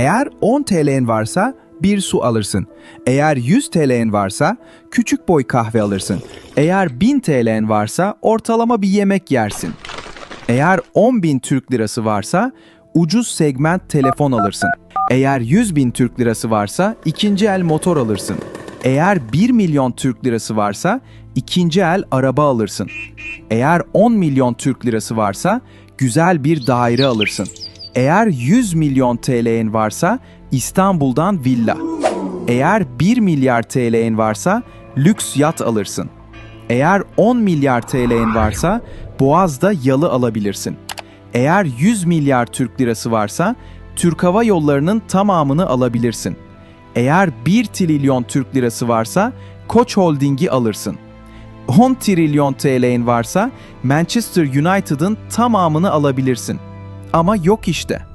Eğer 10 TL'in varsa bir su alırsın. Eğer 100 TL'in varsa küçük boy kahve alırsın. Eğer 1000 TL'in varsa ortalama bir yemek yersin. Eğer 10 bin Türk lirası varsa ucuz segment telefon alırsın. Eğer 100 bin Türk lirası varsa ikinci el motor alırsın. Eğer 1 milyon Türk lirası varsa ikinci el araba alırsın. Eğer 10 milyon Türk lirası varsa güzel bir daire alırsın. Eğer 100 milyon TL'in varsa İstanbul'dan villa. Eğer 1 milyar TL'in varsa lüks yat alırsın. Eğer 10 milyar TL'in varsa Boğaz'da yalı alabilirsin. Eğer 100 milyar Türk lirası varsa Türk Hava Yolları'nın tamamını alabilirsin. Eğer 1 trilyon Türk lirası varsa Koç Holding'i alırsın. 10 trilyon TL'in varsa Manchester United'ın tamamını alabilirsin. Ama yok işte.